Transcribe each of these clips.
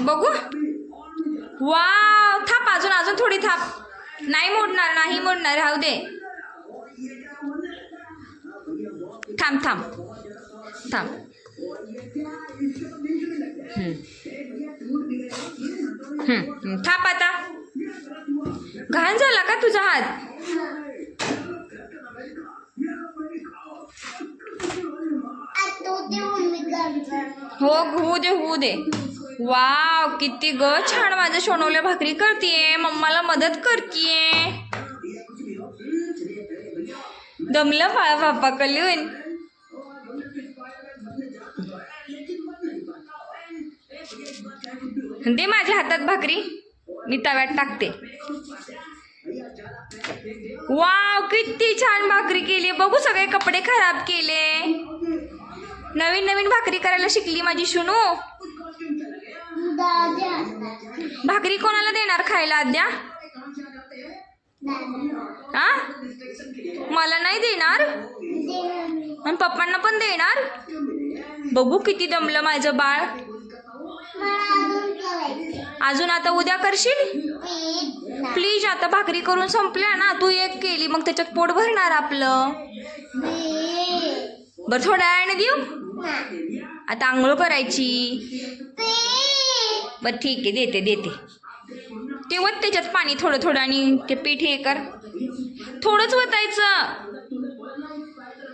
बघू. वा थाप अजून अजून थोडी थाप. नाही मोडणार नाही मोडणार राहू दे. थांब थांब. थांब. थाप आता. घाण झाला का तुझा हात? हो होऊ दे होऊ दे. वाव किती ग छान माझ्या सोनवल्या भाकरी करतीये. मम्माला मदत करतीये. दमलं बाळा बाप्पा कलून. दे माझ्या हातात भाकरी. मी तव्यात टाकते. वाव किती छान भाकरी केली बघू सगळे कपडे खराब केले. नवीन नवीन भाकरी करायला शिकली माझी शुनू. भाकरी कोणाला देणार खायला अद्या हा मला नाही देणार? आणि पप्पांना पण देणार? बघू किती दमलं माझं बाळ. अजून आता उद्या करशील? प्लीज आता भाकरी करून संपल्या ना. तू एक केली मग त्याच्यात पोट भरणार आपलं. बरं थोड्या वेळाने देऊ? आता आंघोळ करायची. बरं ठीक आहे देते देते. ते वत त्याच्यात पाणी थोडं थोडं आणि ते पीठ हे कर. थोडंच वतायचं.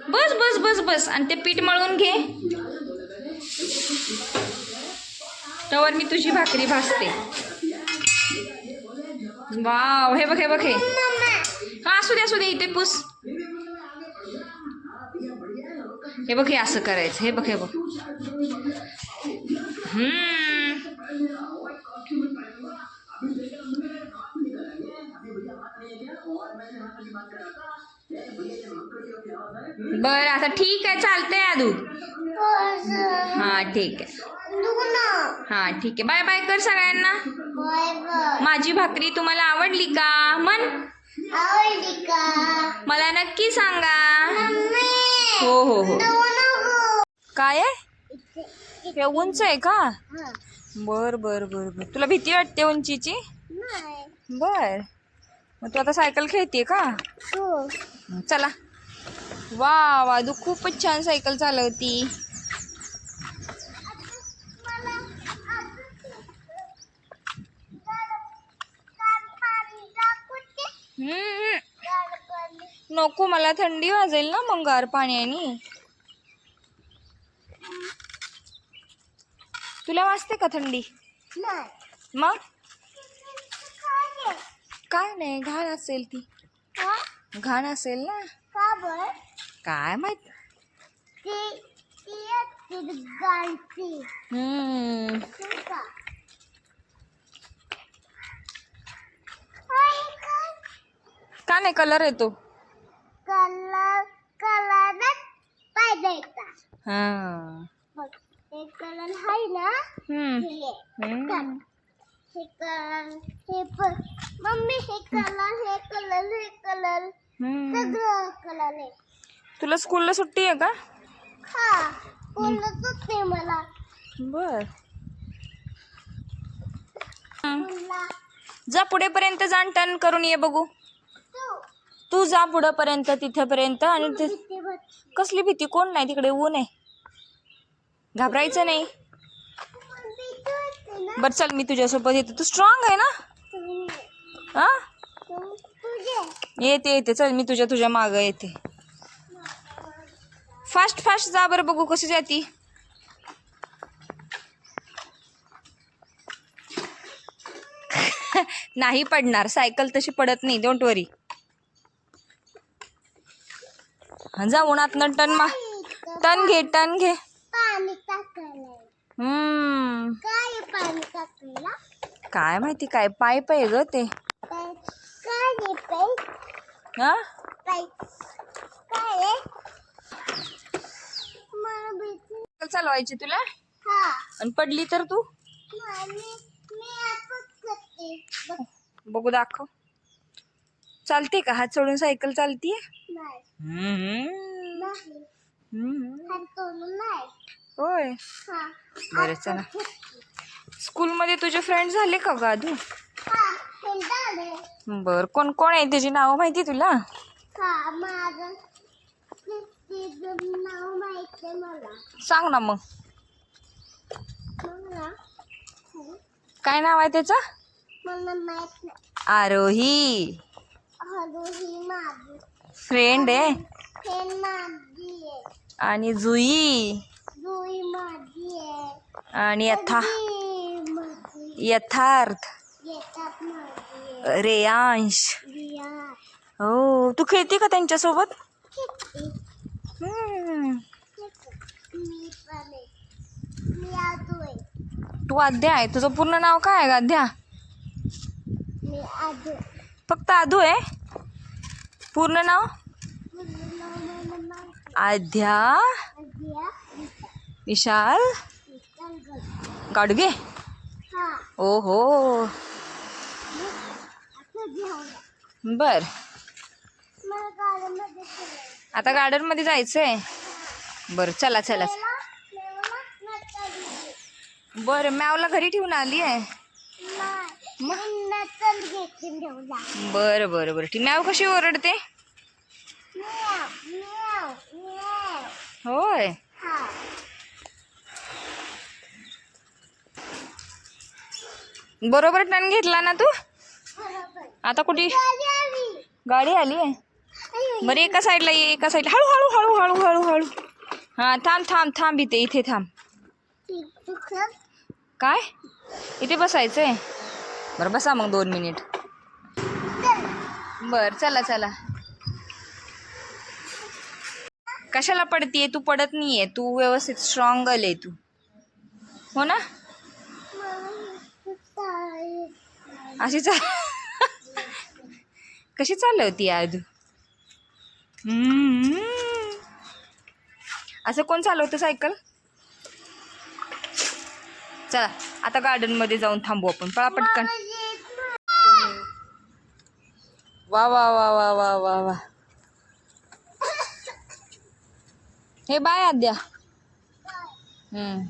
बस बस बस बस. आणि ते पीठ मळून घे. तवर मी तुझी भाकरी भाजते. वाव हे बघ हे बघ हे. हा असू दे असू दे इथे पूस. हे बघ हे असं करायचं हे बघ हे बघ. बरं आता ठीक आहे चालतंय आदू. हा ठीक आहे. हा ठीक आहे. बाय बाय कर सगळ्यांना. माझी भाकरी तुम्हाला आवडली का? मन? आवडली का? मला नक्की सांगा. हो हो हो. काय आहे? हे उंच आहे का? बर बर बर बर. तुला भीती वाटते उंचीची? बर. मग तू आता सायकल खेळते का? चला. वा वा तू खूपच छान सायकल चालवती. हम्म. नको मला थंडी वाजेल ना मग गार पाण्याने. तुला वाजते का थंडी? मग? काय नाही. घाण असेल ती. घाण असेल ना? काय माहीत? हम्म. का नाही कलर येतो कलर कलरच पाहिजे का हा. हे कलर आहे ना हम्म. हे हम्म. हे कलर हे पण मम्मी हे कलर हे कलर हे कलर. हम्म. सगळं कलर आहे. तुला स्कूलला सुट्टी आहे का? हा बोलतच नाही मला. बर. बोलला जा पुढेपर्यंत जाण टर्न करून ये बघू. तू. तू जा पुढेपर्यंत तिथेपर्यंत आणि ते किती कसली भीती? कोण नाही तिकडे ऊन आहे. घाबरायचं नाही. बर चल मी तुझ्यासोबत येते. तू स्ट्रॉंग आहे ना? हा? येते येते. चल मी तुझ्या तुझ्या मागं येते. फास्ट फास्ट जा बरं बघू कशी जाती. नाही पडणार. सायकल तशी पडत नाही. डोंट वरी जा उन्हात टन मा टन घे टन घे पाणी टाकायला हम्म काय आहे पाणी टाकायला काय माहिती काय? पाईप आहे ग ते. हा? चालवायची तुला? हा. आणि पडली तर तू? मी मी असंच करते. बघ. दाखव. चालते का? हात सोडून सायकल चालतीये? होय. हा. बरं चला. स्कूलमध्ये तुझे फ्रेंड झाले का ग आधू? झाले. बर कोण कोण आहे? त्याची नावं माहिती तुला? हा सांग ना मग. काय नाव आहे त्याचं? आरोही. फ्रेंड आहे? आणि जुई. आणि माझी यथार्थ. रेयांश. रिया हो. तू खेळते का त्यांच्यासोबत? तू आद्या आहे. तुझं पूर्ण नाव काय आहे आद्या? फक्त आधू आहे? पूर्ण नाव? आद्या. विशाल. विशाल गड. गाडगे. हा ओ हो असं घ्यावं बर. आता गार्डनमध्ये जायचंय. बर चला चला. बर मॅवला घरी ठेवून आली आहे. बरं बरं बरं. ती मॅव कशी ओरडते? होय हा बरोबर टर्न घेतला ना तू? आता कुठे? गाडी आली आहे. बरं एका साईडला ये एका साईडला. हळू हळू हळू हळू हळू हळू. हां थांब थांब थांब इथे इथे थांब. काय? इथे बसायचं आहे बरं बसा मग दोन मिनिट. बर चला चला. कशाला पडतीये? तू पडत नाहीये. तू व्यवस्थित स्ट्रॉंग आहे तू. हो ना? अशी चा कशी चालवती आदू असं कोण चालवतं सायकल? चला आता गार्डनमध्ये जाऊन थांबू आपण. पळा पटकन. वा वा वा वा वा वा वा. हे बाय आद्या. हम्म.